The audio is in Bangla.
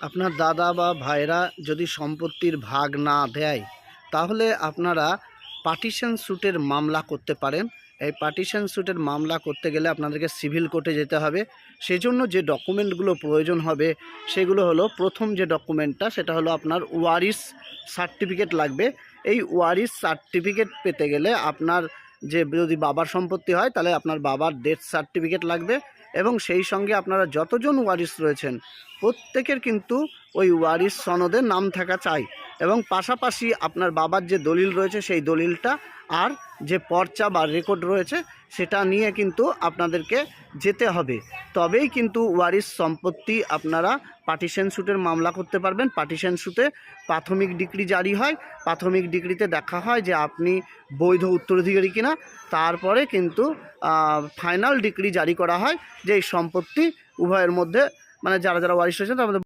আপনার দাদা বা ভাইরা যদি সম্পত্তির ভাগ না দেয়, তাহলে আপনারা পার্টিশন স্যুটের মামলা করতে পারেন। এই পার্টিশন স্যুটের মামলা করতে গেলে আপনাদেরকে সিভিল কোর্টে যেতে হবে। সেজন্য যে ডকুমেন্টগুলো প্রয়োজন হবে, সেগুলো হলো প্রথম যে ডকুমেন্টটা সেটা হলো আপনার ওয়ারিস সার্টিফিকেট লাগবে। এই ওয়ারিস সার্টিফিকেট পেতে গেলে আপনার যে যদি বাবার সম্পত্তি হয়, তাহলে আপনার বাবার ডেথ সার্টিফিকেট লাগবে এবং সেই সঙ্গে আপনারা যতজন ওয়ারিস রয়েছেন, প্রত্যেকের কিন্তু ওই ওয়ারিস সনদে নাম থাকা চাই। এবং পাশাপাশি আপনার বাবার যে দলিল রয়েছে, সেই দলিলটা আর যে পর্চা বা রেকর্ড রয়েছে, সেটা নিয়ে কিন্তু আপনাদেরকে যেতে হবে। তবেই কিন্তু ওয়ারিস সম্পত্তি আপনারা পার্টিশন স্যুটের মামলা করতে পারবেন। পার্টিশন স্যুটে প্রাথমিক ডিগ্রি জারি হয়। প্রাথমিক ডিগ্রিতে দেখা হয় যে আপনি বৈধ উত্তরাধিকারী কিনা। তারপরে কিন্তু ফাইনাল ডিগ্রি জারি করা হয় যে এই সম্পত্তি উভয়ের মধ্যে মানে যারা যারা ওয়ারিশ রয়েছে মধ্যে